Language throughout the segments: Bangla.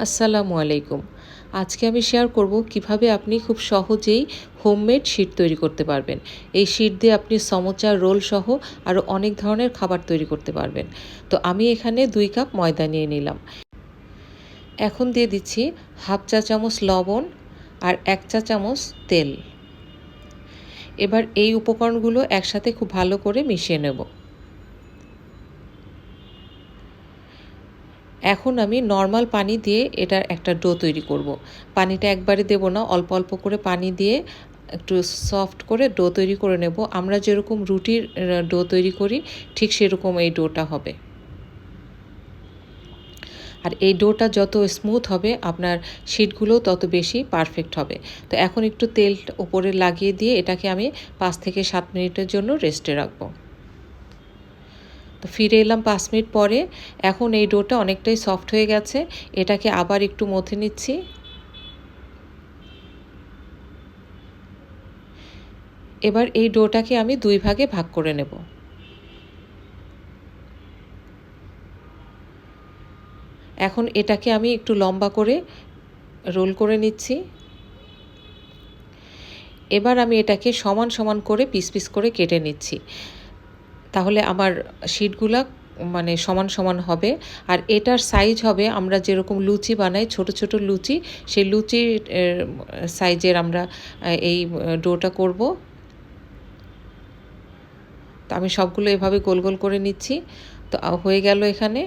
আসসালামু আলাইকুম। আজকে আমি শেয়ার করব কীভাবে আপনি খুব সহজেই হোমমেড শীট তৈরি করতে পারবেন। এই শীট দিয়ে আপনি সমোচা রোল সহ আরও অনেক ধরনের খাবার তৈরি করতে পারবেন। তো আমি এখানে দুই কাপ ময়দা নিয়ে নিলাম। এখন দিয়ে দিচ্ছি হাফ চা চামচ লবণ আর এক চা চামচ তেল। এবার এই উপকরণগুলো একসাথে খুব ভালো করে মিশিয়ে নেব। এখন আমি নর্মাল পানি দিয়ে এটার একটা ডো তৈরি করব। পানিটা একবারে দেব না, অল্প অল্প করে পানি দিয়ে একটু সফট করে ডো তৈরি করে নেব। আমরা যেরকম রুটির ডো তৈরি করি, ঠিক সেরকম এই ডোটা হবে। আর এই ডোটা যত স্মুথ হবে, আপনার শিটগুলো তত বেশি পারফেক্ট হবে। তো এখন একটু তেল ওপরে লাগিয়ে দিয়ে এটাকে আমি পাঁচ থেকে সাত মিনিটের জন্য রেস্টে রাখব। তো ফিরে এলাম পাঁচ মিনিট পরে। এখন এই ডোটা অনেকটাই সফট হয়ে গেছে। এটাকে আবার একটু মথে নিচ্ছি। এবার এই ডোটাকে আমি দুই ভাগে ভাগ করে নেব। এখন এটাকে আমি একটু লম্বা করে রোল করে নিচ্ছি। এবার আমি এটাকে সমান সমান করে পিস পিস করে কেটে নিচ্ছি। তাহলে আমার শিটগুলা মানে সমান সমান হবে। আর এটার সাইজ হবে, আমরা যেরকম লুচি বানাই, ছোট ছোট লুচি, সেই লুচির সাইজের আমরা এই, ডোটা করব। তো আমি সবগুলো এভাবে গোল গোল করে নিচ্ছি। তো হয়ে গেল এখানে।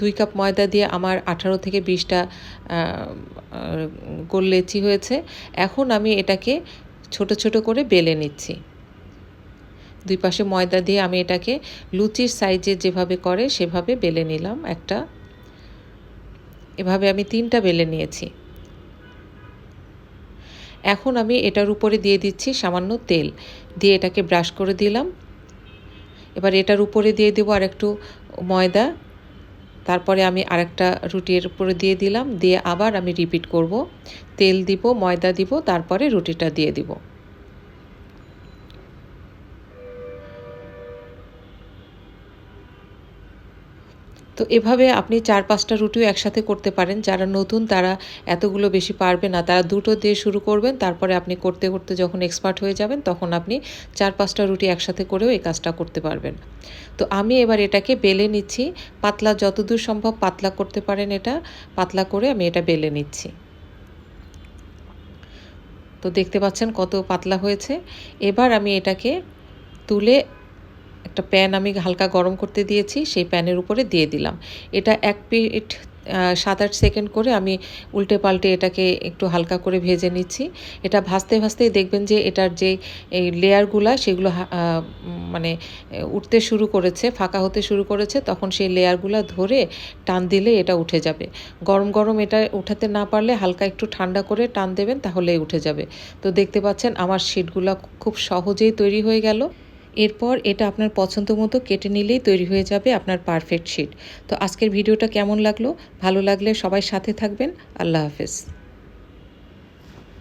দুই কাপ ময়দা দিয়ে আমার আঠারো থেকে বিশটা গোল লেচি হয়েছে। এখন আমি এটাকে ছোট ছোট করে বেলে নিচ্ছি। দুই পাশে ময়দা দিয়ে আমি এটাকে লুচির সাইজে যেভাবে করে সেভাবে বেলে নিলাম একটা। এভাবে আমি তিনটা বেলে নিয়েছি। এখন আমি এটার উপরে দিয়ে দিচ্ছি সামান্য তেল। দিয়ে এটাকে ব্রাশ করে দিলাম। এবার এটার উপরে দিয়ে দেবো আর একটু ময়দা। তারপরে আমি আরেকটা রুটির উপরে দিয়ে দিলাম। দিয়ে আবার আমি রিপিট করব। তেল দিব, ময়দা দিব, তারপরে রুটিটা দিয়ে দিব। তো এভাবে আপনি চার পাঁচটা রুটিও একসাথে করতে পারেন। যারা নতুন, তারা এতগুলো বেশি পারবে না। তারা দুটো দিয়ে শুরু করবেন, তারপরে আপনি করতে করতে যখন এক্সপার্ট হয়ে যাবেন, তখন আপনি চার পাঁচটা রুটি একসাথে করেও এই কাজটা করতে পারবেন। তো আমি এবার এটাকে বেলে নিচ্ছি। পাতলা, যতদূর সম্ভব পাতলা করতে পারেন এটা। পাতলা করে আমি এটা বেলে নিচ্ছি। তো দেখতে পাচ্ছেন কত পাতলা হয়েছে। এবার আমি এটাকে তুলে একটা প্যান আমি হালকা গরম করতে দিয়েছি, সেই প্যানের উপরে দিয়ে দিলাম। এটা এক পিট সাত আট সেকেন্ড করে আমি উল্টে পাল্টে এটাকে একটু হালকা করে ভেজে নিচ্ছি। এটা ভাজতে ভাজতেই দেখবেন যে এটার যে এই লেয়ারগুলা সেগুলো মানে উঠতে শুরু করেছে, ফাঁকা হতে শুরু করেছে, তখন সেই লেয়ারগুলো ধরে টান দিলে এটা উঠে যাবে। গরম গরম এটা উঠাতে না পারলে হালকা একটু ঠান্ডা করে টান দেবেন, তাহলেই উঠে যাবে। তো দেখতে পাচ্ছেন, আমার শিটগুলো খুব সহজেই তৈরি হয়ে গেল। এরপর এটা আপনার পছন্দ মতো কেটে নিলেই তৈরি হয়ে যাবে আপনার পারফেক্ট শিট তো আজকের ভিডিওটা কেমন লাগল? ভালো লাগলে সবাই সাথে থাকবেন। আল্লাহ হাফেজ।